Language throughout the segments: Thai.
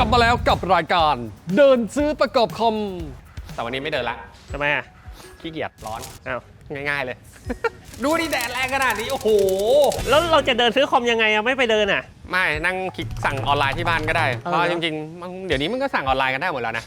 กลับมาแล้วกับรายการ เดินซื้อประกอบคอม แต่วันนี้ไม่เดินละทำไมอะขี้เกียจร้อนอ้าวง่าย ๆ เลย ดูดิแดดแรงขนาดนี้ โอ้โห แล้วเราจะเดินซื้อคอมยังไงอะไม่ไปเดินอะ ไม่นั่งคลิกสั่งออนไลน์ที่บ้านก็ได้ เพราะจริงๆมันเดี๋ยวนี้มันก็สั่งออนไลน์กันได้หมดแล้วนะ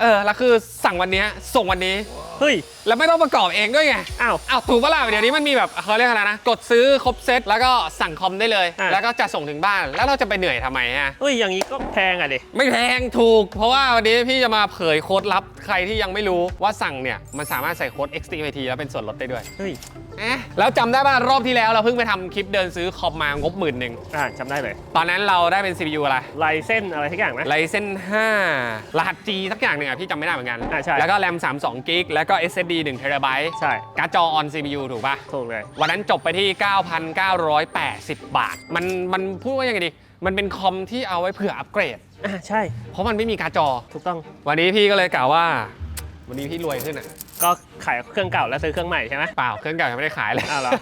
เออ แล้วคือสั่งวันเนี้ยส่งวันนี้ เฮ้ย แล้วไม่ต้องประกอบเองด้วยไง อ้าว อ้าวถูกปะล่ะเดี๋ยวนี้มันมีแบบเขาเรียกอะไรนะ กดซื้อครบเซตแล้วก็สั่งคอมได้เลย อะ แล้วก็จะส่งถึงบ้าน แล้วเราจะไปเหนื่อยทำไมฮะเฮ้ย อย่างนี้ก็แพงอะดิ ไม่แพงถูก เพราะว่าวันนี้พี่จะมาเผยโค้ดลับใครที่ยังไม่รู้ว่าสั่งเนี่ยมันสามารถใส่โค้ด XTVT แล้วเป็นส่วนลดได้ด้วย เฮ้ยเอ๊ะแล้วจำได้ป่ะรอบที่แล้วเราเพิ่งไปทำคลิปเดินซื้อคอมมางบหมื่นหนึ่งอ่าจำได้เลยตอนนั้นเราได้เป็น CPU อะไรลายเส้นอะไรทุกอย่างไหมไรเส้น5รหัส G สักอย่างหนึ่งอะพี่จำไม่ได้เหมือนกัน อ่าใช่ แล้วก็แรม32กิกแล้วก็ SSD 1 t b ใช่ การ์ดจอ on CPU ถูกป่ะ ถูกเลย วันนั้นจบไปที่ 9,980 บาท มันมันพูดว่ายังไงดี มันเป็นคอมที่เอาไว้เผื่ออัปเกรด อ่าใช่ เพราะมันไม่มีการ์ดจอ ถูกต้อง วันนี้พี่ก็เลยกล่าวว่า วันนี้พี่รวยขึ้นอะ ก็ขายเครื่องเก่าแล้วซื้อเครื่องใหม่ใช่ไหม เปล่าเครื่องเก่ายังไม่ได้ขายเลยอ้าวเหรอ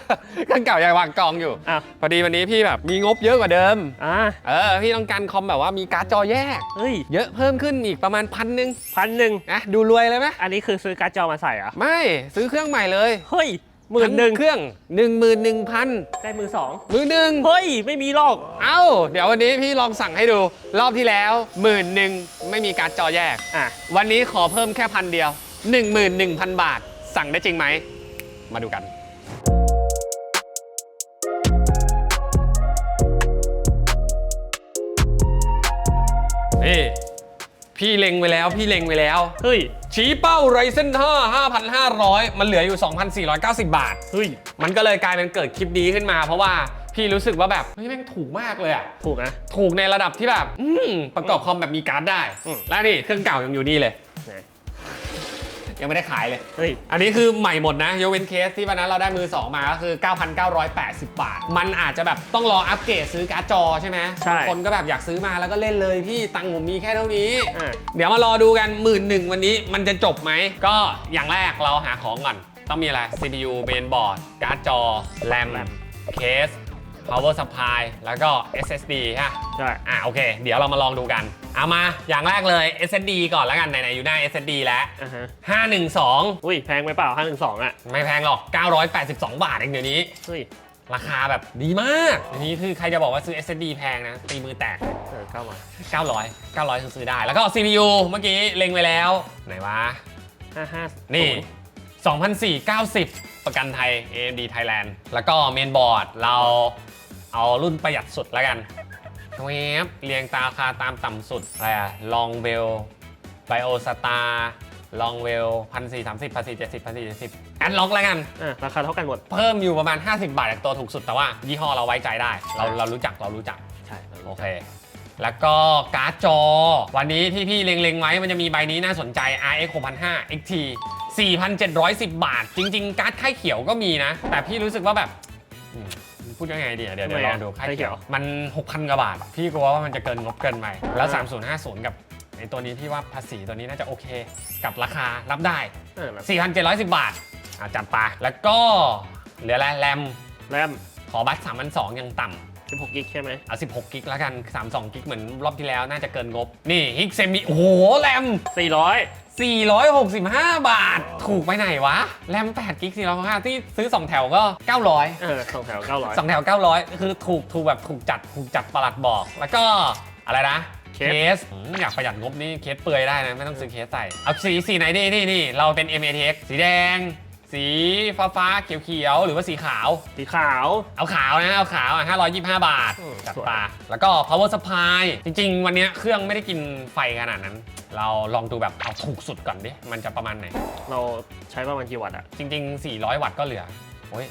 เครื่องเก่ายังวางกองอยู่อ้าว พอดีวันนี้พี่แบบมีงบเยอะกว่าเดิม อ่าเออพี่ต้องการคอมแบบว่ามีการ์ดจอแยก เฮ้ยเยอะเพิ่มขึ้นอีกประมาณพันหนึ่งพันหนึ่งนะดูรวยเลยไหมอันนี้คือซื้อการ์ดจอมาใส่เหรอไม่ซื้อเครื่องใหม่เลยเฮ้ยหมื่นหนึ่งเครื่องหนึ่งหมื่นหนึ่งพันได้มือสองมือหนึ่ง เฮ้ย ไม่มีหรอก เอ้า เดี๋ยววันนี้พี่ลองสั่งให้ดู รอบที่แล้วหมื่นหนึ่งไม่มีการ์ดจอแยก อะ วันนี้ขอเพิ่มแค่พันเดียว 11,000 บาท สั่งได้จริงไหม มาดูกันนี่พี่เล็งไว้แล้วพี่เล็งไว้แล้ว เฮ้ย ชี้เป้าไรเซน5 5,500 มันเหลืออยู่ 2,490 บาท เฮ้ย มันก็เลยกลายเป็นเกิดคลิปนี้ขึ้นมาเพราะว่าพี่รู้สึกว่าแบบเฮ้ยแม่งถูกมากเลยอะถูกนะ ถูกในระดับที่แบบ อืมประกอบคอมแบบมีการ์ดได้อืมแล้วนี่เครื่องเก่ายังอยู่นี่เลยไหน ยังไม่ได้ขายเลย เฮ้ย อันนี้คือใหม่หมดนะยกเว้นเคสที่วันนั้นเราได้มือ 2 มาก็คือ 9,980 บาท มันอาจจะแบบต้องรออัปเกรดซื้อการ์ดจอใช่ไหมใช่บางคนก็แบบอยากซื้อมาแล้วก็เล่นเลยพี่ตังค์ผมมีแค่เท่านี้ อ่าเดี๋ยวมารอดูกันหมื่นหนึ่งวันนี้มันจะจบไหม ก็อย่างแรกเราหาของก่อน ต้องมีอะไร CPU mainboard การ์ดจอ RAM เคส power supply แล้วก็ SSD ฮะใช่อะโอเค เดี๋ยวเรามาลองดูกัน เอามาอย่างแรกเลย SSD ก่อนแล้วกันไหนๆอยู่หน้า SSD แล้วอ่าฮะ512 อุ้ยแพงไปเปล่าห้าหนึ่งสองอะไม่แพงหรอก 982 บาทเองเดี๋ยวนี้ เฮ้ยราคาแบบดีมากเดี๋ยวนี้คือใครจะบอกว่าซื้อ SSD แพงนะตีมือแตก เออเก้าร้อย900 900คือซื้อได้ แล้วก็ CPU เมื่อกี้เล็งไว้แล้ว ไหนวะ ห้าห้านี่2,490 ประกันไทย AMD Thailand แล้วก็เมนบอร์ดเรา เอารุ่นประหยัดสุดแล้วกันเวฟเรียงตามราคาตามต่ำสุดอะไรอะลองเวลไบโอสตาร์ลองเวลพันสี่สามสิบพันสี่เจ็ดสิบพันสี่เจ็ดสิบแอดล็อกแล้วกัน อะราคาเท่ากันหมด เพิ่มอยู่ประมาณ 50 บาทจากตัวถูกสุดแต่ว่า ยี่ห้อเราไว้ใจได้ เราเรารู้จักเรารู้จัก ใช่โอเค แล้วก็การ์ดจอ วันนี้ที่พี่เล็งๆไว้มันจะมีใบนี้น่าสนใจ RX 6005 XT 4,710 บาท จริง ๆ การ์ดค่ายเขียวก็มีนะ แต่พี่รู้สึกว่าแบบอืม พูดยังไงดีอะเดี๋ยวเดี๋ยวลองดูค่ายเขียว มัน 6,000 กว่าบาท พี่กลัวว่ามันจะเกินงบเกินไปแล้ว 3050 กับไอตัวนี้พี่ว่าภาษีตัวนี้น่าจะโอเค กับราคารับได้ เออแบบ4,710 บาทอะจัดไปแล้วก็เหลืออะไรแรมแรมขอบัตร3,200ยังต่ำ16กิกใช่ไหมเอา16กิกแล้วกัน 32กิกเหมือนรอบที่แล้วน่าจะเกินงบ นี่ฮิกเซมิโอ้โหแรม400 465 บาท ถูกไปไหนวะ แรม8กิก465ที่ซื้อ 2 แถวก็ 900เออสองแถว900 2แถว 900 คือถูกถูกแบบถูกจัดถูกจัดประหลัดบอก แล้วก็อะไรนะเคเคส สอืมอยากประหยัดงบนี่เคสเปลือยได้นะ ไม่ต้องซื้อเคสใส่ เอาสีสีไหนดีนี่นี่เราเป็น MATX สีแดง สีฟ้าฟ้าๆเขียวเขียวๆหรือว่าสีขาว สีขาว เอาขาวนะ เอาขาวอะ525 บาท อืมจัดสวยปาแล้วก็ power supply จริง ๆ วันเนี้ยเครื่องไม่ได้กินไฟขนาดนั้น เราลองดูแบบเอาถูกสุดก่อนดิ มันจะประมาณไหน เราใช้ประมาณกี่วัตต์อะจริง ๆ 400 วัตต์ก็เหลือโอ้ย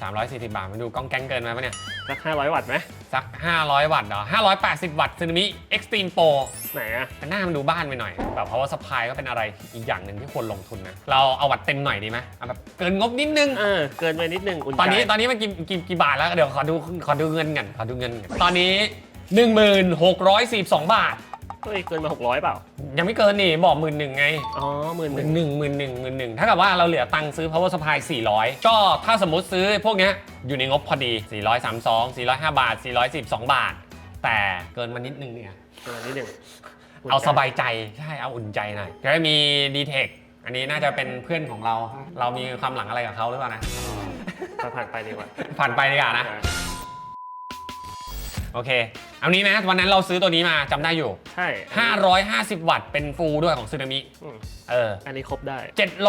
340 บาท มันดูก้องแก๊งเกินไปปะเนี่ย สัก500 วัตต์ไหมสัก 500 วัตต์เหรอ580 วัตต์ซึนามิ Extreme Pro ไหนอะแต่หน้ามันดูบ้านไปหน่อยแบบ power supply ก็เป็นอะไรอีกอย่างหนึ่งที่ควรลงทุนนะ เราเอาวัตต์เต็มหน่อยดีไหมเอาแบบเกินงบนิดนึง เออเกินไปนิดนึงอุ่นใจตอนนี้ตอนนี้มันกี่กี่กี่บาทแล้วเดี๋ยวขอดูขอดูเงินกันขอดูเงินกันตอนนี้ 1642 บาท เฮ้ยเกินมา 600 เปล่า ยังไม่เกินนี่บอกหมื่นหนึ่งไงอ๋อหมื่นหหมื่นึ่นงหนึ่งหมื่นหนึ่งหมื่นหนึ่งถ้ากับว่าเราเหลือตังค์ซื้อ power supply 400 ก็ถ้าสมมติซื้อพวกเนี้ยอยู่ในงบพอดี 432 405 บาท 412 บาท แต่เกินมานิดนึงเนี่ย เกินมานิดนึงอุ่นเอาใจสบายใจ ใช่ เอาอุ่นใจหน่อยก็มีดีเทคอันนี้น่าจะเป็นเพื่อนของเรา เรามีความหลังอะไรกับเขาหรือเปล่านะ ผ่านไปดีกว่า ผ่านไปดีกว่านะ อ่า โอเค เอานี้ไหมวันนั้นเราซื้อตัวนี้มาจำได้อยู่ ใช่550 วัตต์เป็นฟูลด้วยของซึนามิอืมเอออันนี้ครบได้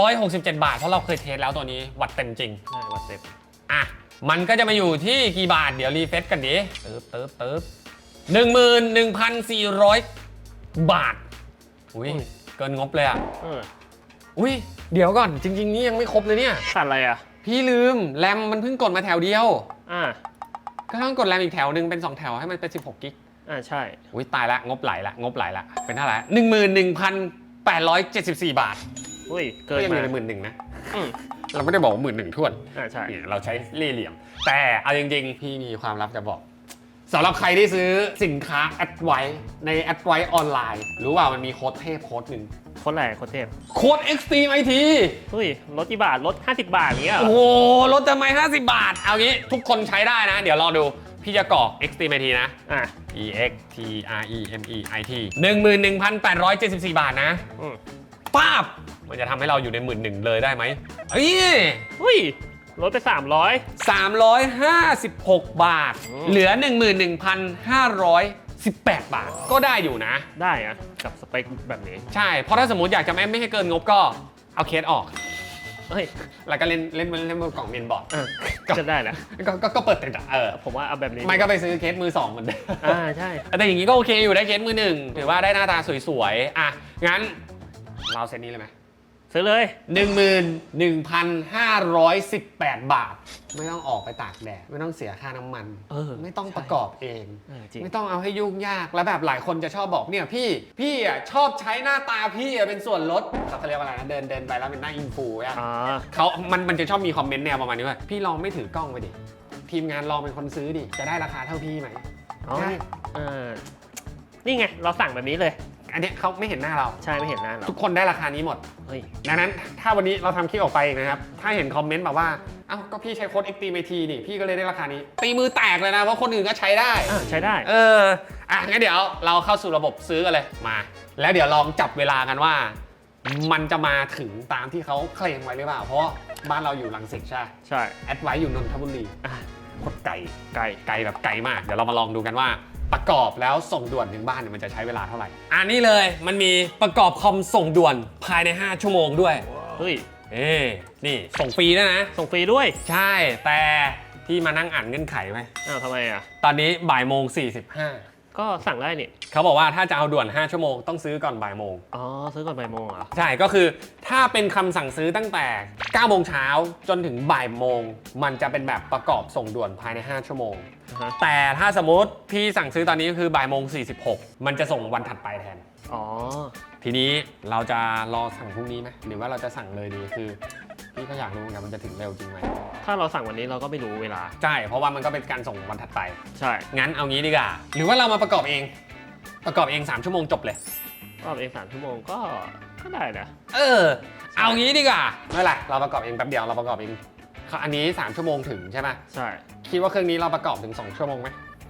767 บาท เพราะเราเคยเทสแล้วตัวนี้วัตต์เต็มจริงใช่วัดเต็มอะ มันก็จะมาอยู่ที่กี่บาท เดี๋ยวรีเฟซกันดิเติบเติบเติบหนึ่งหมื่นหนึ่งพันสี่ร้อยบาท อุ้ย เกินงบเลยอะ เอออุ้ย เดี๋ยวก่อน จริง ๆ นี่ยังไม่ครบเลยเนี่ย ขาดอะไรอะ พี่ลืม แรมมันเพิ่งกดมาแถวเดียว อ่า ก็ต้องกดแรมอีกแถวหนึ่งเป็น 2 แถวให้มันเป็น 16 กิกอ่าใช่ อุ้ยตายละ งบไหลละ งบไหลละ เป็นเท่าไหร่หนึ่งหมื่นหนึ่งพันแปดร้อยเจ็ดสิบสี่บาทอุ้ย เกิก็นยังอมายู่ในหมื่นหนึ่งนะอืมเราไม่ได้บอกว่าหมื่นหนึ่งทวนอ่าใช่ เนี่ยเราใช้เล่ห์เหลี่ยม แต่เอาจริงๆ พี่มีความลับจะบอก สำหรับใครที่ซื้อสินค้าแอดไว้ในแอดไว้ออนไลน์ รู้ว่ามันมีโค้ดเทพโค้ดหนึ่งโคตรแรงโคตรเทพโค้ด Extreme IT อุ้ยลดกี่บาทลด 50 บาทอย่างเงี้ยเหรโอ้อโหลดทำไม 50 บาท เอางี้ทุกคนใช้ได้นะ เดี๋ยวรอดู พี่จะกรอก Extreme IT นะ อ่า E X T R E M E I T 11,874 บาทนะอืมป้าบมันจะทำให้เราอยู่ในหมื่นหนึ่งเลยได้ไหมเฮ้ยอุ้ย ลดไป356 บาทอืมเหลือ 11,518 บาท ก็ได้อยู่นะ300ได้อะกับสเปคแบบนี้ ใช่ เพราะถ้าสมมติอยากจะไม่ไม่ให้เกินงบก็เอาเคสออก เฮ้ย แล้วก็เล่นเล่นเล่นบนกล่องเมนบอร์ดเออจะได้นะก็ก็ก็เปิดติดอะเออ ผมว่าเอาแบบนี้ไม่ก็ไปซื้อเคสมือสองเหมือนเดิมอ่าใช่ แต่อย่างนี้ก็โอเคอยู่ได้เคสมือหนึ่งถือว่าได้หน้าตาสวยๆ อะ งั้นเราเซตนี้เลยไหม ซื้อเลย 11,518 บาท ไม่ต้องออกไปตากแดด ไม่ต้องเสียค่าน้ำมัน เออไม่ต้องใช่ประกอบเอง เออจริง ไม่ต้องเอาให้ยุ่งยาก แล้วแบบหลายคนจะชอบบอกเนี่ยพี่ พี่อะชอบใช้หน้าตาพี่อะเป็นส่วนลดเขาเรียกว่าอะไรนะเดินเดินไปแล้วเป็นหน้าอินฟูอะ อ่า เขามัน มันจะชอบมีคอมเมนต์แนวประมาณนี้ว่า พี่ลองไม่ถือกล้องไปดิ ทีมงานลองเป็นคนซื้อดิ จะได้ราคาเท่าพี่ไหมอ๋อใช่เออนี่ไง เราสั่งแบบนี้เลย อันเนี้ยเขาไม่เห็นหน้าเรา ใช่ไม่เห็นหน้าเราทุกคนได้ราคานี้หมด เฮ้ย ดังนั้นถ้าวันนี้เราทำคลิปออกไปอีกนะครับ ถ้าเห็นคอมเมนต์แบบว่า เอ้าก็พี่ใช้โค้ด XTMT นี่ พี่ก็เลยได้ราคานี้ ตีมือแตกเลยนะ เพราะคนอื่นก็ใช้ได้ อ่าใช้ได้ เออ อะ งั้นเดี๋ยวเราเข้าสู่ระบบซื้อกันเลย มา แล้วเดี๋ยวลองจับเวลากันว่า มันจะมาถึงตามที่เขาเคลมไว้หรือเปล่า เพราะบ้านเราอยู่ลังสิตใช่ใช่ แอดไว้อยู่นนทบุรีอะโคตรไกล ไก่ ไกลแบบไกลมาก เดี๋ยวเรามาลองดูกันว่า ประกอบแล้วส่งด่วนถึงบ้านเนี่ยมันจะใช้เวลาเท่าไหร่ อันนี้เลยมันมีประกอบคอมส่งด่วนภายใน 5 ชั่วโมงด้วย เฮ้ย เอ้นี่ส่งฟรีด้วยนะ ส่งฟรีด้วยใช่แต่ที่มานั่งอ่านเงื่อนไขไหมอ้าวทำไมอะ ตอนนี้บ่ายโมง ก็สั่งได้นี่45เขาบอกว่าถ้าจะเอาด่วน 5 ชั่วโมงต้องซื้อก่อนบ่ายโมง อ๋อซื้อก่อนบ่ายโมงเหรอใช่ก็คือถ้าเป็นคำสั่งซื้อตั้งแต่9โมงเช้าจนถึงบ่ายโมง มันจะเป็นแบบประกอบส่งด่วนภายใน 5 ชั่วโมง อ่าฮะแต่ถ้าสมมติพี่สั่งซื้อตอนนี้ก็คือบ่ายโมง46 มันจะส่งวันถัดไปแทน อ๋อ ทีนี้เราจะรอสั่งพรุ่งนี้ไหมหรือว่าเราจะสั่งเลยดีคือ พี่ก็อยากรู้เหมือนกันมันจะถึงเร็วจริงไหมถ้าเราสั่งวันนี้เราก็ไม่รู้เวลา ใช่ เพราะว่ามันก็เป็นการส่งวันถัดไป ใช่งั้นเอางี้ดีกว่า หรือว่าเรามาประกอบเอง ประกอบเอง3ชั่วโมงจบเลย รอบเองสามชั่วโมงก็ก็ได้นะ เออ เอางี้ดีกว่าไม่เป็นไรเราประกอบเองแป๊บเดียวเราประกอบเองอันนี้3ชั่วโมงถึงใช่ไหมใช่ คิดว่าเครื่องนี้เราประกอบถึง2ชั่วโมงไหม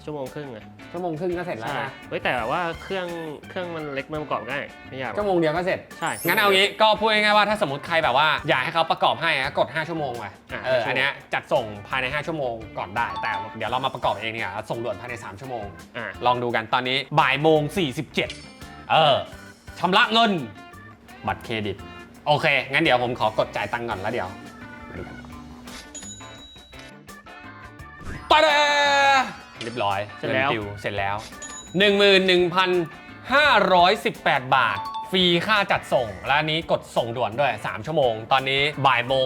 ชั่วโมงครึ่งเลยชั่วโมงครึ่งก็เสร็จแล้วใช่นะเฮ้ยแต่ว่าเครื่องเครื่องมันเล็กมันประกอบง่ายไม่ยากหรชั่อกวโมงเดียวก็เสร็จ ใช่งั้นเอางี้ก็พูดง่ายๆว่าถ้าสมมติใครแบบว่าอยากให้เขาประกอบให้อะกด 5 ชั่วโมงไปอะเอออันเนี้ยจัดส่งภายใน 5 ชั่วโมงก่อนได้ แต่เดี๋ยวเรามาประกอบเองเนี่ยส่งด่วนภายใน 3 ชั่วโมง อ่าลองดูกันตอนนี้บ่ายโมง 47 เออชำระเงิน บัตรเครดิต โอเค งั้นเดี๋ยวผมขอกดจ่ายตังค์ก่อนแล้วเดี๋ยวมาดูกันตะเด เรียบร้อยเสร็จแล้วงินดิวเสร็จแล้ว 11,518 บาท ฟรีค่าจัดส่ง และอันนี้กดส่งด่วนด้วย 3 ชั่วโมง ตอนนี้บ่ายโมง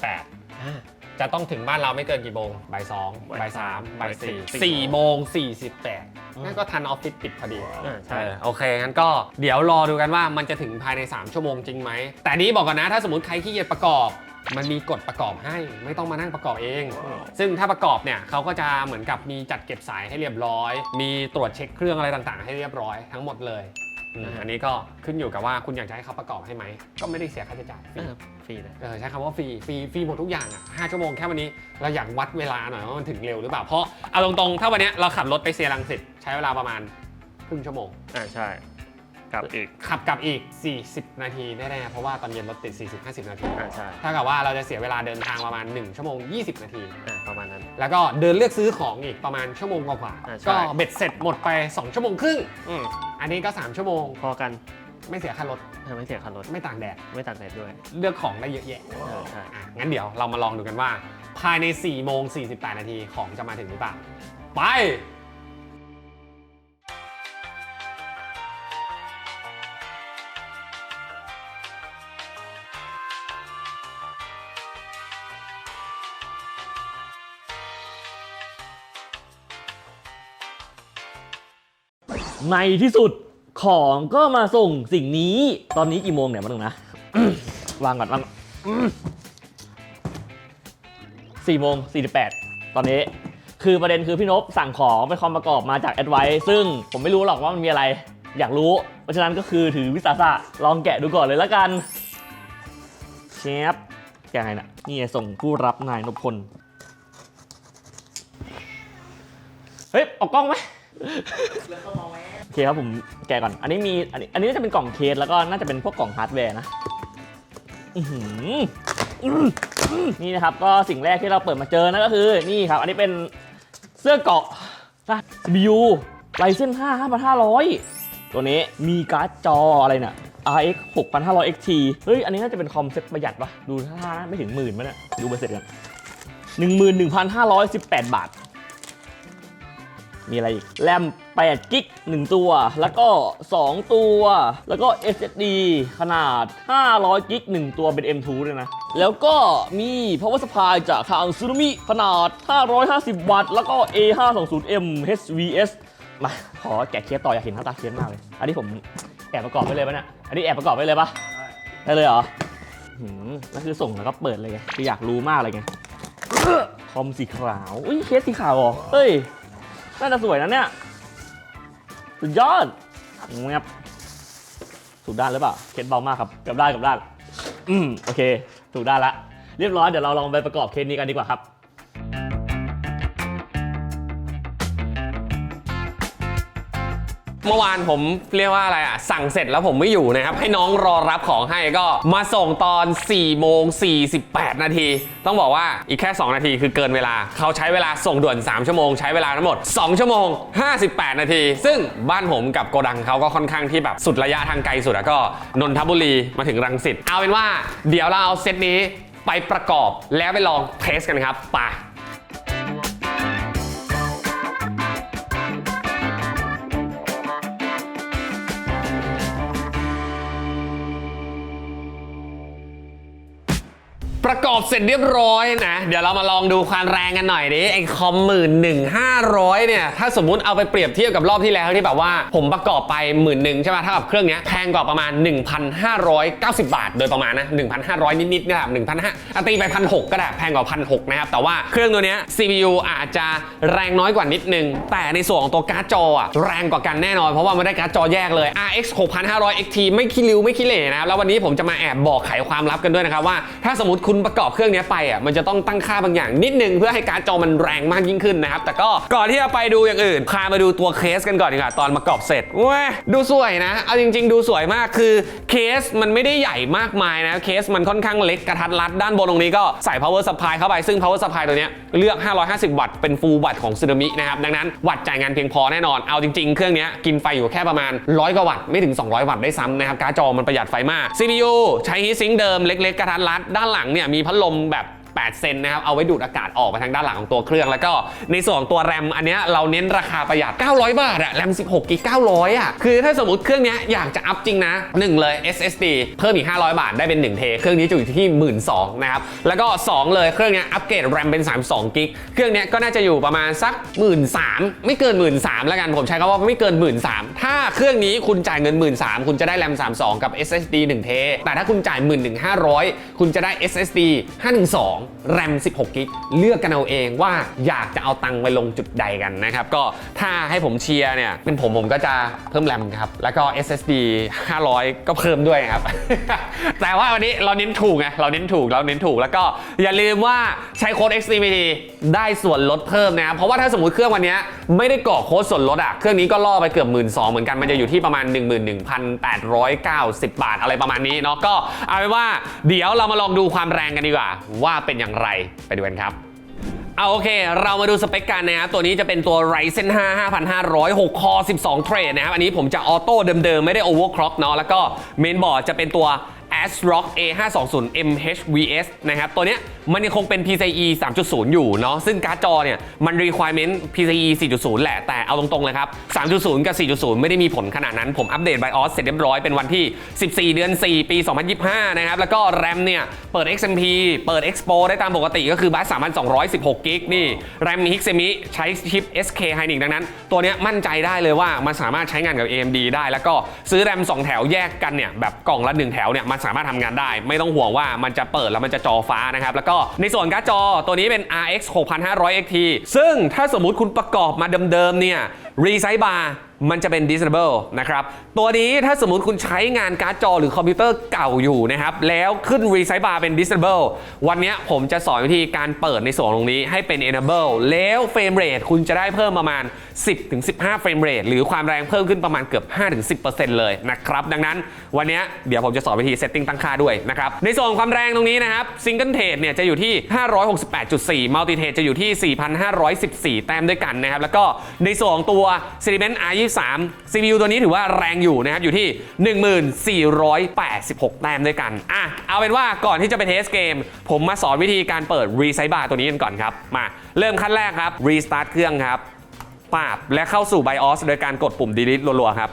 48อ่าจะต้องถึงบ้านเราไม่เกินกี่โมงบ่ายสองบ่ายสามบ่ายสี่บ่ายสี่สี่โมงสี่สิบแปดนั่นก็ทันออฟฟิศปิดพอดี อ่าใช่ เออโอเค งั้นก็เดี๋ยวรอดูกันว่ามันจะถึงภายใน 3 ชั่วโมงจริงไหม แต่นี้บอกก่อนนะ ถ้าสมมติใครขี้เกียจประกอบ มันมีกฎประกอบให้ไม่ต้องมานั่งประกอบเอง ซึ่งถ้าประกอบเนี่ยเขาก็จะเหมือนกับมีจัดเก็บสายให้เรียบร้อย มีตรวจเช็คเครื่องอะไรต่างๆ ให้เรียบร้อยทั้งหมดเลยอืมอันนี้ก็ขึ้นอยู่กับว่าคุณอยากจะให้เขาประกอบให้ไหม ก็ไม่ได้เสียค่าใช้จ่ายฟรีเออฟรีนะเออใช้คำว่าฟรีฟรีฟรีหมดทุกอย่างอะห้าชั่วโมงแค่วันนี้เราอยากวัดเวลาหน่อยว่ามันถึงเร็วหรือเปล่าเพราะเอาตรงๆถ้าวันเนี้ยเราขับรถไปเซียรังสิตใช้เวลาประมาณครึ่งชั่วโมงอ่าใช่เกลับอีก ขับกลับอีก 40 นาทีแน่ๆเพราะว่าตอนเย็นรถติด 40-50 นาทีอ่าใช่ ถ้ากับว่าเราจะเสียเวลาเดินทางประมาณ 1 ชั่วโมง 20 นาที อ่าประมาณนั้น แล้วก็เดินเลือกซื้อของอีกประมาณชั่วโมงกว่าอ่าใช่ ๆก็เบ็ดเสร็จหมดไป 2 ชั่วโมงครึ่ง อืมอันนี้ก็ 3 ชั่วโมงพอกันไม่เสียค่ารถทำให้เสียค่ารถไม่ต่างแดด ไม่ตัดแดดด้วยเลือกของได้เยอะแยะเออใช่อะงั้นเดี๋ยวเรามาลองดูกันว่า ภายใน 4 โมง 48 นาทีของจะมาถึงหรือเปล่า ไป ในที่สุดของก็มาส่งสิ่งนี้ ตอนนี้กี่โมงเนี่ยมาดูนะ วางก่อนวางสี่โมงสี่สิบแปดตอนนี้ คือประเด็นคือพี่นพสั่งของเป็นคอมประกอบมาจากแอดไวซึ่งผมไม่รู้หรอกว่ามันมีอะไร อยากรู้ เพราะฉะนั้นก็คือถือวิสาสะลองแกะดูก่อนเลยแล้วกันเชฟแกะไงน่ะนี่ส่งผู้รับนายนพพล เฮ้ย ออกกล้องไหม โอเคครับผมแกะก่อน อันนี้มี อันนี้อันนี้น่าจะเป็นกล่องเคสแล้วก็น่าจะเป็นพวกกล่องฮาร์ดแวร์นะอื้อหืออื้อหือนี่นะครับก็สิ่งแรกที่เราเปิดมาเจอนั่นก็คือนี่ครับ อันนี้เป็นเสื้อเกราะนะ CPU ไรเส้น5 5500 ตัวนี้มีการ์ดจออะไรเนี่ย RX 6500 XT เฮ้ย อันนี้น่าจะเป็นคอมเซ็ตประหยัดปะดูท่าๆไม่ถึงหมื่นมั้ยเนี่ยดูเบอร์เสร็จกัน11,518 บาท มีอะไรอีก แรม8กิก1 ตัว แล้วก็ 2 ตัว แล้วก็ SSD ขนาด 500กิก1 ตัวเป็น M2 ด้วยนะ แล้วก็มี power supply จากทาง Tsunami ขนาด 550 วัตต์ แล้วก็ A520M HVS มา ขอแกะเคสต่ออยากเห็นหน้าตาเคสมากเลย อันนี้ผมแอบประกอบไปเลยปะเนี่ย อันนี้แอบประกอบไปเลยปะได้เลยเหรอหืมแล้วคือส่งแล้วก็เปิดเลยไงคืออยากรู้มากเลยไงคอมสีขาว อุ้ยเคสสีขาวเหรอเฮ้ย น่าจะสวยนะเนี่ย สุดยอดงียบถูกด้านหรือเปล่าเคสเบามากครับกับด้านกับด้าน อืมโอเค ถูกด้านละ เรียบร้อยเดี๋ยวเราลองไปประกอบเคสนี้กันดีกว่าครับ เมื่อวานผมเรียกว่าอะไรอะ สั่งเสร็จแล้วผมไม่อยู่นะครับ ให้น้องรอรับของให้ก็มาส่งตอน 4 โมง 48 นาที ต้องบอกว่าอีกแค่ 2 นาทีคือเกินเวลา เขาใช้เวลาส่งด่วน 3 ชั่วโมง ใช้เวลาทั้งหมด 2 ชั่วโมง 58 นาที ซึ่งบ้านผมกับโกดังเขาก็ค่อนข้างที่แบบสุดระยะทางไกลสุดก็นนทบุรีมาถึงรังสิตเอาเป็นว่าเดี๋ยวเราเอาเซตนี้ไปประกอบแล้วไปลองเทสกันครับไป ประกอบเสร็จเรียบร้อยนะ เดี๋ยวเรามาลองดูความแรงกันหน่อยดิไอคอมหมื่นหนึ่งห้าร้อยเนี่ย ถ้าสมมุติเอาไปเปรียบเทียบกับรอบที่แล้วที่แบบว่าผมประกอบไปหมื่นหนึ่งใช่ไหมถ้ากับเครื่องเนี้ยแพงกว่าประมาณ 1,590 บาท โดยประมาณนะ1,500 นิดๆนะครับ1,500อะตีไปพันหก็ได้แพงกว่าพันหนะครับแต่ว่าเครื่องตัวเนี้ย CPU อาจจะแรงน้อยกว่านิดนึง แต่ในส่วนของตัวการ์ดจออะแรงกว่ากันแน่นอน เพราะว่ามันได้การ์ดจอแยกเลย RX 6500 XT ไม่ขี้ริ้วไม่ขี้เหร่นะครับแล้ววันนี้ผมจะมาแอบบอกไขความลับกันด้วยนะครับว่าถ้าสมมติคุณประกอบเครื่องนี้ไปอะมันจะต้องตั้งค่าบางอย่าง นิดนึงเพื่อให้การ์ดจอมันแรงมากยิ่งขึ้นนะครับแต่ก็ก่อนที่จะไปดูอย่างอื่นพามาดูตัวเคสกันก่อนดีกว่าตอนประกอบเสร็จเว้ยดูสวยนะเอาจริง ๆ ดูสวยมากคือเคสมันไม่ได้ใหญ่มากมายนะเคสมันค่อนข้างเล็กกระทัดรัดด้านบนตรงนี้ก็ใส่ power supply เข้าไปซึ่ง power supply ตัวเนี้ยเลือก 550 วัตต์เป็น full วัตต์ของซึนามินะครับดังนั้นวัตต์จ่ายงานเพียงพอแน่นอนเอาจริง ๆ เครื่องนี้กินไฟอยู่แค่ประมาณ100กว่าวัตต์ไม่ถึง 200 วัตต์ได้ซ้ำนะครับการ์ดจอมันประหยัดไฟมาก CPU ใช้ฮีทซิงเดิมเล็ก ๆ กระทัดรัดด้านหลังเนี่ยมีพัดลมแบบ 8 เซนนะครับ เอาไว้ดูดอากาศออกไปทางด้านหลังของตัวเครื่อง แล้วก็ในส่วนของตัวแรมอันเนี้ยเราเน้นราคาประหยัด 900 บาทอะแรม 16กิก900อะคือถ้าสมมติเครื่องเนี้ยอยากจะอัพจริงนะ1เลย SSD เพิ่มอีก 500 บาทได้เป็น 1 เท เครื่องนี้จะอยู่ที่ 12,000นะครับ แล้วก็ 2 เลยเครื่องเนี้ยอัปเกรดแรมเป็น 32กิกเครื่องเนี้ยก็น่าจะอยู่ประมาณสัก 13,000ไม่เกิน 13,000แล้วกันผมใช้คำว่าไม่เกิน 13,000ถ้าเครื่องนี้คุณจ่ายเงิน 13,000คุณจะได้แรม 32 กับ SSD 1 เท แต่ถ้าคุณจ่าย 11,500 คุณจะได้ SSD 512 2 แรม 16กิกเลือกกันเอาเองว่าอยากจะเอาตังค์ไปลงจุดใดกันนะครับก็ถ้าให้ผมเชียร์เนี่ยเป็นผมผมก็จะเพิ่มแรมครับแล้วก็ SSD 500 ก็เพิ่มด้วยครับ แต่ว่าวันนี้เราเน้นถูกไงเราเน้นถูกเราเน้นถูกแล้วก็อย่าลืมว่าใช้โค้ด XDMD ได้ส่วนลดเพิ่มนะครับเพราะว่าถ้าสมมติเครื่องวันนี้ไม่ได้กรอกโค้ดส่วนลดอะเครื่องนี้ก็ล่อไปเกือบ 1 2ื่นเหมือนกันมันจะอยู่ที่ประมาณ 11,890 บาทอะไรประมาณนี้เนาะก็เอาเป็นว่าเดี๋ยวเรามาลองดูความแรงกันดีกว่าว่าเป็นอย่างไรไปดูกันครับเอาโอเค เรามาดูสเปคกันนะครับ ตัวนี้จะเป็นตัว Ryzen 5 5500 6คอ12 เทรดนะครับ อันนี้ผมจะออโต้เดิมๆ ไม่ได้อเวอร์คร็อกเนาะแล้วก็เมนบอร์ดจะเป็นตัว ASRock A520 MHVS นะครับ ตัวเนี้ยมันยังคงเป็น PCIe 3.0 อยู่เนาะ ซึ่งการ์ดจอเนี่ย มัน requirement PCIe 4.0 แหละ แต่เอาตรงๆ เลยครับ 3.0 กับ 4.0 ไม่ได้มีผลขนาดนั้น ผมอัปเดต BIOS เสร็จเรียบร้อย เป็นวันที่ 14 เดือน 4 ปี 2025 นะครับ แล้วก็ RAM เนี่ย เปิด XMP เปิด Expo ได้ตามปกติก็คือบัส3,216กิกนี่ RAM มี Hixemi ใช้ชิป SK Hynix ดังนั้น ตัวเนี้ยมั่นใจได้เลยว่ามันสามารถใช้งานกับ AMD ได้ แล้วก็ซื้อ RAM 2 แถวแยกกันเนี่ยแบบกล่องละ1แถวเนี่ยมันสามารถทำงานได้ ไม่ต้องห่วงว่ามันจะเปิดแล้วมันจะจอฟ้านะครับแล้วก็ในส่วนการ์ดจอตัวนี้เป็น RX 6500 XT ซึ่งถ้าสมมุติคุณประกอบมาเดิมๆเนี่ยรีไซ z ์บาร์ มันจะเป็น disable นะครับ ตัวนี้ถ้าสมมติคุณใช้งานการ์ดจอหรือคอมพิวเตอร์เก่าอยู่นะครับ แล้วขึ้น resize bar เป็น disable วันนี้ผมจะสอนวิธีการเปิดในส่วนตรงนี้ให้เป็น enable แล้วเฟรมเรทคุณจะได้เพิ่มประมาณ 10-15 เฟรมเรทหรือความแรงเพิ่มขึ้นประมาณเกือบ 5-10%เลยนะครับ ดังนั้นวันนี้เดี๋ยวผมจะสอนวิธี setting ตั้งค่าด้วยนะครับ ในส่วนความแรงตรงนี้นะครับ single thread เนี่ยจะอยู่ที่ 568.4 multi thread จะอยู่ที่ 4,514 แต้มด้วยกันนะครับแล้วก็ในส่วนของตัว Siemens R23 CPU ตัวนี้ถือว่าแรงอยู่นะครับ อยู่ที่ 1486 แต้มด้วยกัน อะ เอาเป็นว่าก่อนที่จะไปเทสเกม ผมมาสอนวิธีการเปิด Resize Bar ตัวนี้กันก่อนครับ มาเริ่มขั้นแรกครับ Restart เครื่องครับปาบและเข้าสู่ BIOS โดยการกดปุ่ม Delete รัวๆครับ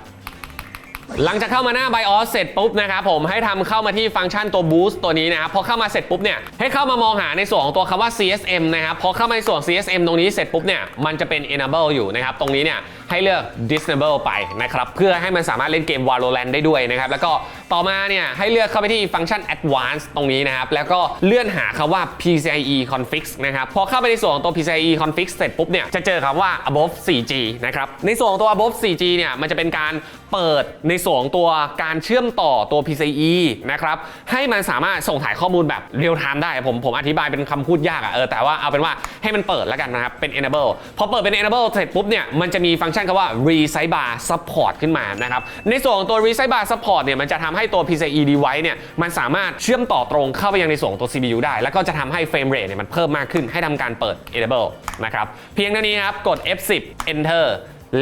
หลังจากเข้ามาหน้า BIOS เสร็จปุ๊บนะครับผมให้ทำเข้ามาที่ฟังก์ชันตัว Boost ตัวนี้นะครับพอเข้ามาเสร็จปุ๊บเนี่ยให้เข้ามามองหาในส่วนของตัวคำว่า CSM นะครับพอเข้ามาในส่วน CSM ตรงนี้เสร็จปุ๊บเนี่ยมันจะเป็น enable อยู่นะครับตรงนี้เนี่ย ให้เลือก disable ไปนะครับเพื่อให้มันสามารถเล่นเกม Valorant ได้ด้วยนะครับแล้วก็ต่อมาเนี่ยให้เลือกเข้าไปที่ฟังก์ชัน Advanced ตรงนี้นะครับแล้วก็เลื่อนหาคำว่า PCIe config นะครับพอเข้าไปในส่วนของตัว PCIe config เสร็จปุ๊บเนี่ยจะเจอคำว่า above 4G นะครับในส่วนของตัว above 4G เนี่ยมันจะเป็นการเปิดในส่วนของตัวการเชื่อมต่อตัว PCIe นะครับให้มันสามารถส่งถ่ายข้อมูลแบบเรียลไทม์ได้ผมผมอธิบายเป็นคำพูดยากอะเออแต่ว่าเอาเป็นว่าให้มันเปิดแล้วกันนะครับเป็น enable พอเปิดเป็น enable เสร็จปุ๊บเนี่ยมันจะมีฟังก์ชันคำว่า resize bar support ขึ้นมานะครับ ในส่วนของตัว resize bar support เนี่ยมันจะทำให้ตัว PCIe device เนี่ยมันสามารถเชื่อมต่อตรงเข้าไปยังในส่วนของตัว CPU ได้ แล้วก็จะทำให้ frame rate เนี่ยมันเพิ่มมากขึ้นให้ทำการเปิด enable นะครับ เพียงเท่านี้ครับ กด F10 enter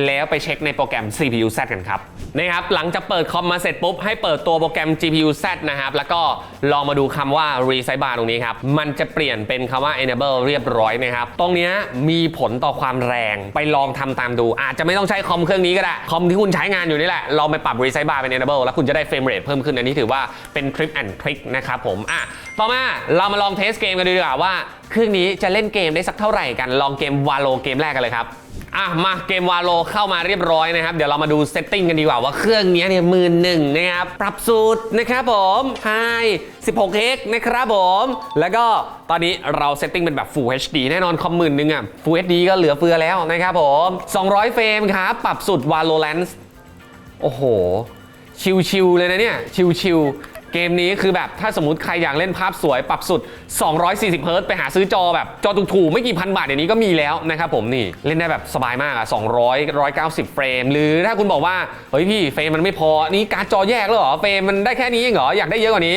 แล้วไปเช็คในโปรแกรม CPU Z กันครับนะครับหลังจากเปิดคอมมาเสร็จปุ๊บ ให้เปิดตัวโปรแกรม GPU Z นะครับ แล้วก็ลองมาดูคำว่า resize bar ตรงนี้ครับ มันจะเปลี่ยนเป็นคำว่า enable เรียบร้อยนะครับ ตรงนี้มีผลต่อความแรงไปลองทำตามดู อาจจะไม่ต้องใช้คอมเครื่องนี้ก็ได้ คอมที่คุณใช้งานอยู่นี่แหละ ลองไปปรับ resize bar เป็น enable แล้วคุณจะได้เฟรมเรทเพิ่มขึ้นอันนี้ถือว่าเป็น trip and trick นะครับผมอะต่อมาเรามาลองเทสเกมกันดูดีกว่าว่าเครื่องนี้จะเล่นเกมได้สักเท่าไหร่กันลองเกม Valo เกมแรกกันเลยครับ อะมาเกมวาโลเข้ามาเรียบร้อยนะครับ เดี๋ยวเรามาดูเซตติ้งกันดีกว่าว่าเครื่องนี้เนี่ยหมื่นหนึ่งนะครับ ปรับสูตรนะครับผมไฮ 16x นะครับผม แล้วก็ตอนนี้เราเซตติ้งเป็นแบบ Full HD แน่นอนคอมหมื่นหนึ่งอะ Full HD ก็เหลือเฟือแล้วนะครับผม 200 เฟรมครับ ปรับสุด Valorant โอ้โห ชิวๆเลยนะเนี่ย ชิวๆ เกมนี้คือแบบถ้าสมมติใครอยากเล่นภาพสวยปรับสุด 240เฮิร์ตไปหาซื้อจอแบบจอถูกๆไม่กี่พันบาทเดี๋ยวนี้ก็มีแล้วนะครับผมนี่เล่นได้แบบสบายมากอะ200 190 เฟรม หรือถ้าคุณบอกว่า เฮ้ยพี่เฟรมมันไม่พอนี่การ์ดจอแยกแล้วเหรอเฟรมมันได้แค่นี้เองเหรออยากได้เยอะกว่านี้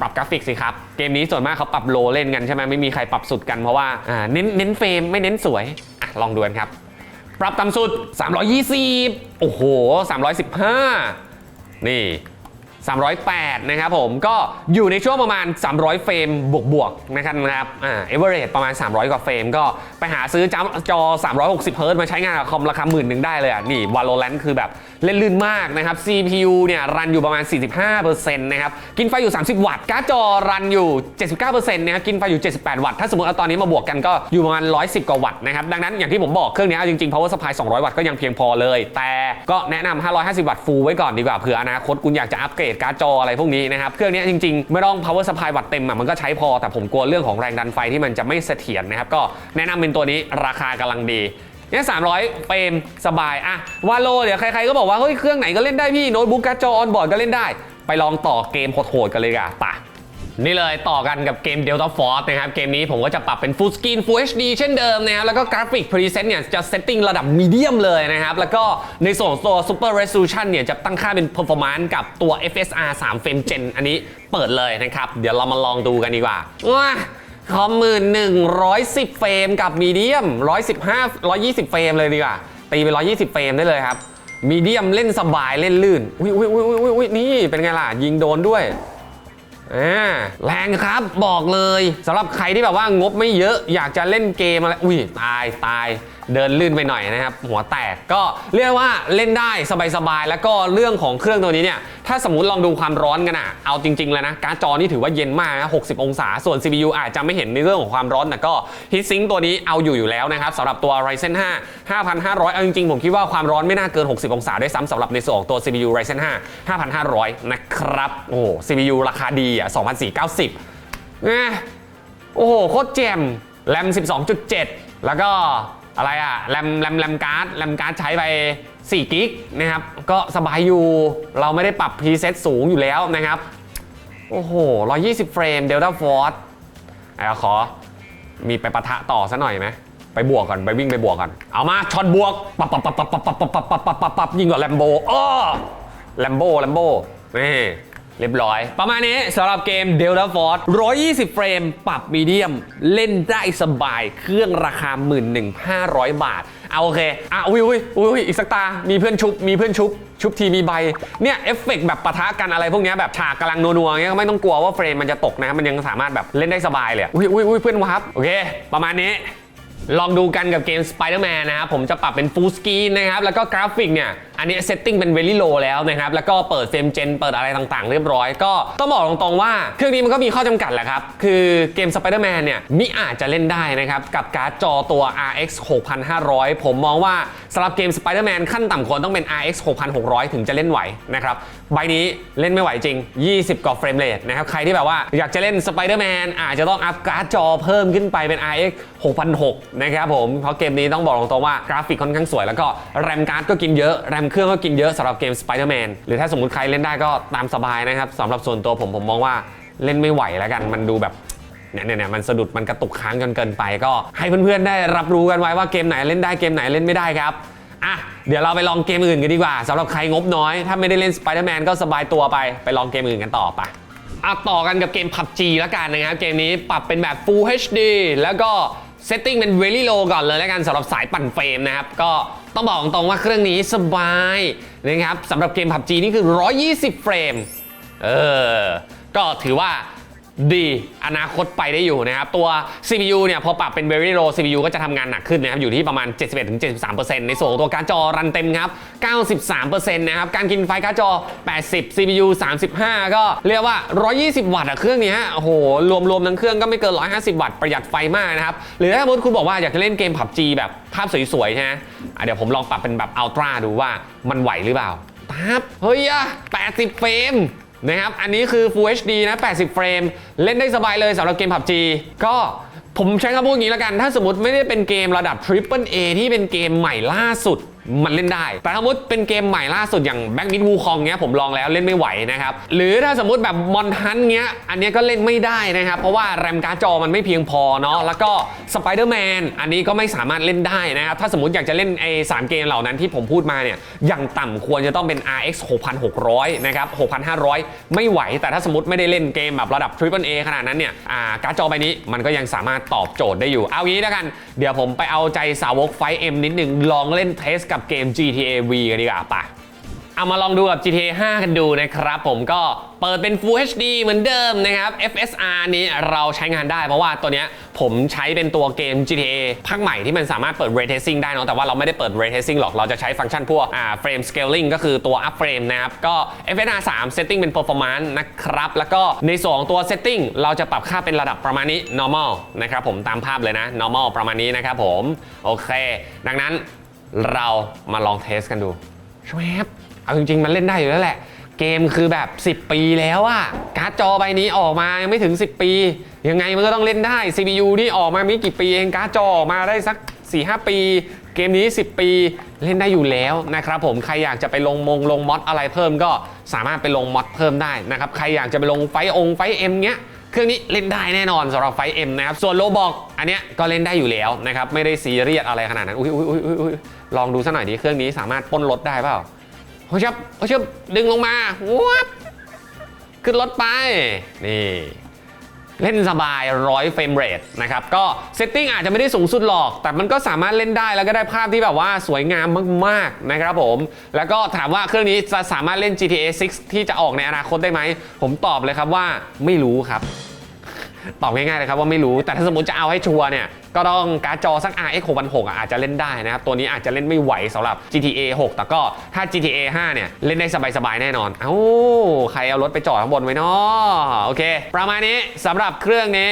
ปรับกราฟิกสิครับ เกมนี้ส่วนมากเขาปรับโลเล่นกันใช่ไหมไม่มีใครปรับสุดกันเพราะว่าอ่าเน้นเน้นเฟรมไม่เน้นสวยอลองดูกันครับ ปรับต่ำสุด 320 โอ้โห 315 นี่ 308 นะครับผมก็อยู่ในช่วงประมาณ 300 เฟรมบวกๆนะครับนะครับอ่าเอเวอเรจประมาณ 300 กว่าเฟรม ก็ไปหาซื้อจำจอ 360 เฮิร์ตมาใช้งานกับคอมราคาหมื่นหนึ่งได้เลยอะนี่ Valorant คือแบบเล่นลื่นมากนะครับ CPU เนี่ยรันอยู่ประมาณ 45%นะครับกินไฟอยู่ 30 วัตต์การ์ดจอรันอยู่ 79%นะครับกินไฟอยู่ 78 วัตต์ถ้าสมมติเอาตอนนี้มาบวกกันก็อยู่ประมาณ 110 กว่าวัตต์นะครับดังนั้นอย่างที่ผมบอกเครื่องนี้จริงๆ power supply 200 วัตต์ก็ยังเพียงพอเลย แต่ก็แนะนำ550 วัตต์ฟูลไว้ก่อนดีกว่าเผื่ออนาคตคุณอยากจะอัปเกรดดการ์ดจออะไรพวกนี้นะครับ เครื่องนี้จริงๆ ไม่ต้อง power supply วัตเต็มอะมันก็ใช้พอ แต่ผมกลัวเรื่องของแรงดันไฟที่มันจะไม่เสถียรนะครับ ก็แนะนำเป็นตัวนี้ราคากำลังดีเนี่ยสามร้อยเฟรมสบายอะวาโลเดี๋ยวใครๆก็บอกว่าเฮ้ยเครื่องไหนก็เล่นได้พี่โน้ตบุ๊กการ์ดจอออนบอร์ดก็เล่นได้ ไปลองต่อเกมโหดๆกันเลยอะป่ะ นี่เลยต่อกันกับเกม Delta Force นะครับ เกมนี้ผมก็จะปรับเป็น Full Screen Full HD เช่นเดิมนะครับ แล้วก็กราฟิก Preset เนี่ยจะเซตติ้งระดับมีเดียมเลยนะครับ แล้วก็ในส่วนของตัว Super Resolution เนี่ยจะตั้งค่าเป็น Performance กับตัว FSR 3 Frame Gen อันนี้เปิดเลยนะครับ เดี๋ยวเรามาลองดูกันดีกว่าว้าคอมมือหนึ่งร้อยสิบเฟรมกับมีเดียมร้อยสิบห้าร้อยยี่สิบเฟรมเลยดีกว่า ตีไปร้อยยี่สิบเฟรมได้เลยครับมีเดียมเล่นสบายเล่นลื่น อุ้ยอุ้ยอุ้ยอุ้ยนี่เป็นไงล่ะ ยิงโดนด้วย แรงครับบอกเลยสำหรับใครที่แบบว่างบไม่เยอะอยากจะเล่นเกมอะไรอุ้ยตายตาย เดินลื่นไปหน่อยนะครับ หัวแตกก็เรียกว่าเล่นได้สบายๆ แล้วก็เรื่องของเครื่องตัวนี้เนี่ย ถ้าสมมติลองดูความร้อนกันอะเอาจริงๆแล้วนะ การ์ดจอนี่ถือว่าเย็นมากนะ 60 องศา ส่วน CPU อาจจะไม่เห็นในเรื่องของความร้อน แต่ก็ฮีทซิงตัวนี้เอาอยู่อยู่แล้วนะครับสำหรับตัว Ryzen 5 5500 เอาจริงๆ ผมคิดว่าความร้อนไม่น่าเกิน 60 องศาด้วยซ้ำสำหรับในส่วนของตัว CPU Ryzen 5 5500 นะครับ โอ้ CPU ราคาดีอะ2490นะโอ้โหโคตรแจ่มแรม12.7 แล้วก็ อะไรอะแรมแรมแรมการ์ดแรมการ์ดใช้ไป4กิกนะครับก็สบายอยู่เราไม่ได้ปรับพรีเซตสูงอยู่แล้วนะครับ โอ้โห 120 เฟรม Delta Force เอาขอมีไปปะทะต่อซะหน่อยไหมไปบวกก่อน ไปวิ่งไปบวกก่อน เอามาช็อตบวกปับปับปับปับปับปับปับปับปับปับปับปับยิงกว่าแลมโบอ้อแลมโบแลมโบนี่ เรียบร้อย ประมาณนี้สำหรับเกม Delta Force 120 เฟรม ปรับมีเดียม เล่นได้สบาย เครื่องราคา 11,500 บาท เอาโอเค อะ อุ้ยอุ้ยอุ้ยอีกสักตา มีเพื่อนชุบ มีเพื่อนชุบ ชุบทีมีใบ เนี่ย เอฟเฟกต์แบบปะทะกันอะไรพวกเนี้ยแบบฉากกำลังนัวๆเงี้ยก็ไม่ต้องกลัวว่าเฟรมมันจะตกนะครับมันยังสามารถแบบเล่นได้สบายเลยอะอุ้ยอุ้ยอุ้ยเพื่อนวับโอเค ประมาณนี้ ลองดูกันกับเกม Spider-Man นะครับผมจะปรับเป็น Full Screen นะครับ แล้วก็กราฟิกเนี่ย อันนี้เซตติ้งเป็น Very Low แล้วนะครับ แล้วก็เปิดเฟรมเจนเปิดอะไรต่างๆ เรียบร้อย ก็ต้องบอกตรงๆว่า เครื่องนี้มันก็มีข้อจำกัดแหละครับ คือเกม Spider-Man เนี่ยมิอาจจะเล่นได้นะครับ กับการ์ดจอตัว RX 6500 ผมมองว่าสำหรับเกม Spider-Man ขั้นต่ำควรต้องเป็น RX 6600 ถึงจะเล่นไหวนะครับใบนี้เล่นไม่ไหวจริง 20 กว่าเฟรมเรทนะครับใครที่แบบว่าอยากจะเล่น Spider-Man อาจจะต้องอัพการ์ดจอเพิ่มขึ้นไปเป็น RX 6006นะครับผมเพราะเกมนี้ต้องบอกตรงๆว่ากราฟิกค่อนข้างสวย แล้วก็แรมการ์ดก็กินเยอะแรมเครื่องก็กินเยอะสำหรับเกม Spider-Man หรือถ้าสมมติใครเล่นได้ก็ตามสบายนะครับสำหรับส่วนตัวผมผมมองว่าเล่นไม่ไหวแล้วกันมันดูแบบเนี่ยเนี่ยเนี่ยมันสะดุดมันกระตุกค้างจนเกินไปก็ให้เพื่อนๆได้รับรู้กันไว้ว่าเกมไหนเล่นได้เกมไหนเล่นไม่ได้ครับอะเดี๋ยวเราไปลองเกมอื่นกันดีกว่าสำหรับใครงบน้อย ถ้าไม่ได้เล่น Spider-Man ก็สบายตัวไปไปลองเกมอื่นกันต่อไปอะต่อกันกับเกม PUBG แล้วกันนะครับ เกมนี้ปรับเป็นแบบ Full HD แล้วก็ เซตติ้งเป็น Very Low ก่อนเลยแล้วกันสำหรับสายปั่นเฟรมนะครับ ก็ต้องบอกตรงๆว่าเครื่องนี้สบายนะครับสำหรับเกม PUBG นี่คือ 120 เฟรม เออ ก็ถือว่า ดีอนาคตไปได้อยู่นะครับ ตัว CPU เนี่ยพอปรับเป็น Very Low CPU ก็จะทำงานหนักขึ้นนะครับ อยู่ที่ประมาณ 71-73%ในส่วนของตัวการ์ดจอรันเต็มครับ 93%นะครับ การกินไฟการ์ดจอ 80 CPU 35 ก็เรียกว่า 120 วัตต์อะเครื่องนี้ยโอ้โห รวมๆทั้งเครื่องก็ไม่เกิน 150 วัตต์ประหยัดไฟมากนะครับ หรือถ้าสมมติคุณบอกว่าอยากจะเล่นเกม PUBG แบบภาพสวยๆใช่ไหมอะเดี๋ยวผมลองปรับเป็นแบบ Ultra ดูว่ามันไหวหรือเปล่าปั๊บเฮ้ยอะ80 เฟรม นะครับ อันนี้คือ Full HD นะ 80 เฟรม เล่นได้สบายเลยสำหรับเกม PUBG ก็ผมใช้คำพูดอย่างนี้แล้วกัน ถ้าสมมติไม่ได้เป็นเกมระดับ Triple A ที่เป็นเกมใหม่ล่าสุด มันเล่นได้ แต่ถ้าสมมติเป็นเกมใหม่ล่าสุดอย่าง Back Mid Wukong เงี้ยผมลองแล้วเล่นไม่ไหวนะครับหรือถ้าสมมติแบบมอนทันเงี้ยอันนี้ก็เล่นไม่ได้นะครับเพราะว่าแรมการ์ดจอมันไม่เพียงพอเนาะแล้วก็ Spider-Man อันนี้ก็ไม่สามารถเล่นได้นะครับถ้าสมมติอยากจะเล่นไอ้สามเกมเหล่านั้นที่ผมพูดมาเนี่ยอย่างต่ำควรจะต้องเป็น RX 6600นะครับ6,500 ไม่ไหว แต่ถ้าสมมติไม่ได้เล่นเกมแบบระดับ Triple A ขนาดนั้นเนี่ยอ่าการ์ดจอใบนี้มันก็ยังสามารถตอบโจทย์ได้อยู่ เอางี้แล้วกัน เดี๋ยวผมไปเอาใจสาวกไฟเอ็มนิดนึงลองเล่นเทสกับเกม GTA V กันดีกว่าปะเอามาลองดูกับ GTA 5 กันดูนะครับ ผมก็เปิดเป็น Full HD เหมือนเดิมนะครับ FSR นี้เราใช้งานได้เพราะว่าตัวเนี้ยผมใช้เป็นตัวเกม GTA ภาคใหม่ที่มันสามารถเปิด Ray Tracing ได้เนะแต่ว่าเราไม่ได้เปิด Ray Tracing หรอก เราจะใช้ฟังก์ชันพวกอ่า Frame Scaling ก็คือตัว Up Frame นะครับ ก็ FSR 3 Setting เป็น Performance นะครับ แล้วก็ในส่วนของตัว Setting เราจะปรับค่าเป็นระดับประมาณนี้ Normal นะครับผมตามภาพเลยนะ Normal ประมาณนี้นะครับผมโอเค ดังนั้น เรามาลองเทสกันดูชวบเอาจริง ๆ มันเล่นได้อยู่แล้วแหละ เกมคือแบบ 10 ปีแล้วอะการ์ดจอใบนี้ออกมายังไม่ถึง 10 ปี ยังไงมันก็ต้องเล่นได้ CPU นี่ออกมาไม่กี่ปีเองการ์ดจอออกมาได้สัก 4-5 ปี เกมนี้ 10 ปีเล่นได้อยู่แล้วนะครับผมใครอยากจะไปลงมงลงมอดอะไรเพิ่มก็สามารถไปลงมอดเพิ่มได้นะครับใครอยากจะไปลงไฟองไฟเอ็มเนี้ยเครื่องนี้เล่นได้แน่นอนสำหรับไฟเอ็มนะครับส่วนโลบอกอันเนี้ยก็เล่นได้อยู่แล้วนะครับไม่ได้ซีเรียสอะไรขนาดนั้นอุ้ยอุ้ยอุ้ยอุ้ย ลองดูสักหน่อยดิเครื่องนี้สามารถปล้นรถได้เปล่าโอ้ชับโอ้ชับดึงลงมาวับขึ้นรถไป นี่ เล่นสบายร้อยเฟรมเรทนะครับ ก็เซตติ้งอาจจะไม่ได้สูงสุดหรอก แต่มันก็สามารถเล่นได้แล้วก็ได้ภาพที่แบบว่าสวยงามมากๆนะครับผม แล้วก็ถามว่าเครื่องนี้จะสามารถเล่น GTA 6 ที่จะออกในอนาคตได้ไหม ผมตอบเลยครับว่าไม่รู้ครับ ตอบง่ายๆเลยครับว่าไม่รู้ แต่ถ้าสมมติจะเอาให้ชัวร์เนี่ย ก็ต้องการ์ดจอสัก RX 6,600อะอาจจะเล่นได้นะครับ ตัวนี้อาจจะเล่นไม่ไหวสำหรับ GTA 6 แต่ก็ถ้า GTA 5 เนี่ย เล่นได้สบายๆ แน่นอน เอ้า ใครเอารถไปจอดข้างบนไว้นาะโอเค ประมาณนี้สำหรับเครื่องนี้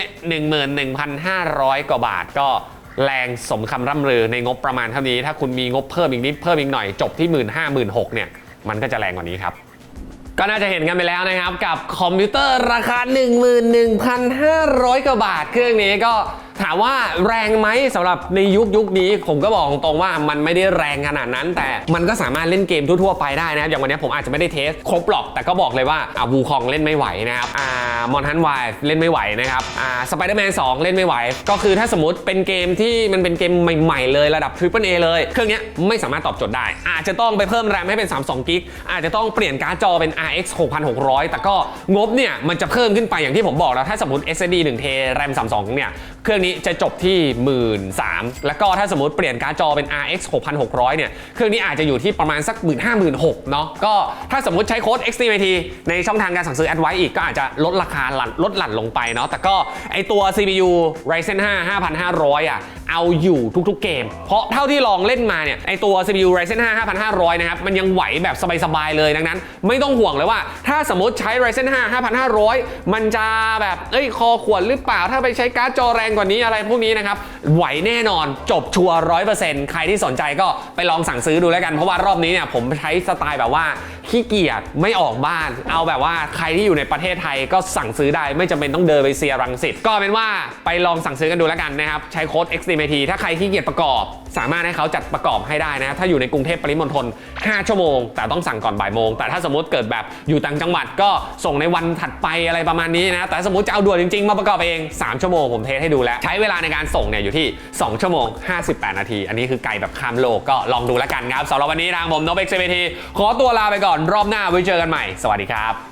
11,500 กว่าบาทก็แรงสมคำร่ำลือในงบประมาณเท่านี้ ถ้าคุณมีงบเพิ่มอีกนิดเพิ่มอีกหน่อยจบที่ 15,000 16,000เนี่ยมันก็จะแรงกว่านี้ครับ ก็น่าจะเห็นกันไปแล้วนะครับ กับคอมพิวเตอร์ราคา 11,500กว่าบาทเครื่องนี้ก็ ถามว่าแรงไหมสำหรับในยุคยุคนี้ ผมก็บอกตรงๆว่ามันไม่ได้แรงขนาดนั้น แต่มันก็สามารถเล่นเกมทั่วๆไปได้นะครับอย่างวันนี้ผมอาจจะไม่ได้เทสครบหรอก แต่ก็บอกเลยว่าอ่าวูคองเล่นไม่ไหวนะครับอ่ามอนฮันไวเล่นไม่ไหวนะครับอ่าสไปเดอร์แมน2เล่นไม่ไหว ก็คือถ้าสมมติเป็นเกมที่มันเป็นเกมใหม่ๆเลยระดับ Triple A เลย เครื่องนี้ไม่สามารถตอบโจทย์ได้ อาจจะต้องไปเพิ่มแรมให้เป็น 32กิกอาจจะต้องเปลี่ยนการ์ดจอเป็น RX 6600 แต่ก็งบเนี่ยมันจะเพิ่มขึ้นไปอย่างที่ผมบอกแล้วถ้าสมมติ SSD 1 t แรม32เนี่ยเครื่องนี้จะจบที่ 1 3ื่นแล้วก็ถ้าสมมติเปลี่ยนการ์ดจอเป็น RX 6600 เนี่ย เครื่องนี้อาจจะอยู่ที่ประมาณสัก 1 5 0 0 0เนาะ ก็ถ้าสมมติใช้โค้ด XTMT ในช่องทางการสั่งซื้อ Advice อีกก็อาจจะลดราคาหลั่นลดหลั่นลงไปเนาะ แต่ก็ไอตัว CPU Ryzen 5 5500 อะ เอาอยู่ทุกๆเกม เพราะเท่าที่ลองเล่นมาเนี่ย ไอตัว CPU Ryzen 5 5500 นะครับ มันยังไหวแบบสบายๆ เลยดังนั้น ไม่ต้องห่วงเลยว่า ถ้าสมมติใช้ Ryzen 5 5500 มันจะแบบ เอ้ย คอขวดหรือเปล่า ถ้าไปใช้การ์ดจอแรงกว่านี้อะไรพวกนี้นะครับ ไหวแน่นอนจบชัวร้อยเปอร์เซ็นต์ใครที่สนใจก็ไปลองสั่งซื้อดูแล้วกัน เพราะว่ารอบนี้เนี่ยผมใช้สไตล์แบบว่า ขี้เกียจไม่ออกบ้าน เอาแบบว่าใครที่อยู่ในประเทศไทยก็สั่งซื้อได้ไม่จำเป็นต้องเดินไปเซียรังสิตก็เป็นว่าไปลองสั่งซื้อกันดูแล้วกันนะครับใช้โค้ด XDMT ถ้าใครขี้เกียจประกอบ สามารถให้เขาจัดประกอบให้ได้นะถ้าอยู่ในกรุงเทพปริมณฑล5 ชั่วโมง แต่ต้องสั่งก่อนบ่ายโมงแต่ถ้าสมมติเกิดแบบอยู่ต่างจังหวัดก็ส่งในวันถัดไปอะไรประมาณนี้นะแต่สมมติจะเอาด่วนจริงๆ มาประกอบเอง 3 ชั่วโมงผมเทสให้ดูแล้ว ใช้เวลาในการส่งเนี่ยอยู่ที่ 2 ชั่วโมง 58 นาที อันนี้คือไกลแบบข้ามโลกก็ลองดูแล้วกันครับสำหรับวันนี้ทางผมนบเอ็กซ์เขอตัวลาไปก่อนรอบหน้าไว้เจอกันใหม่ สวัสดีครับ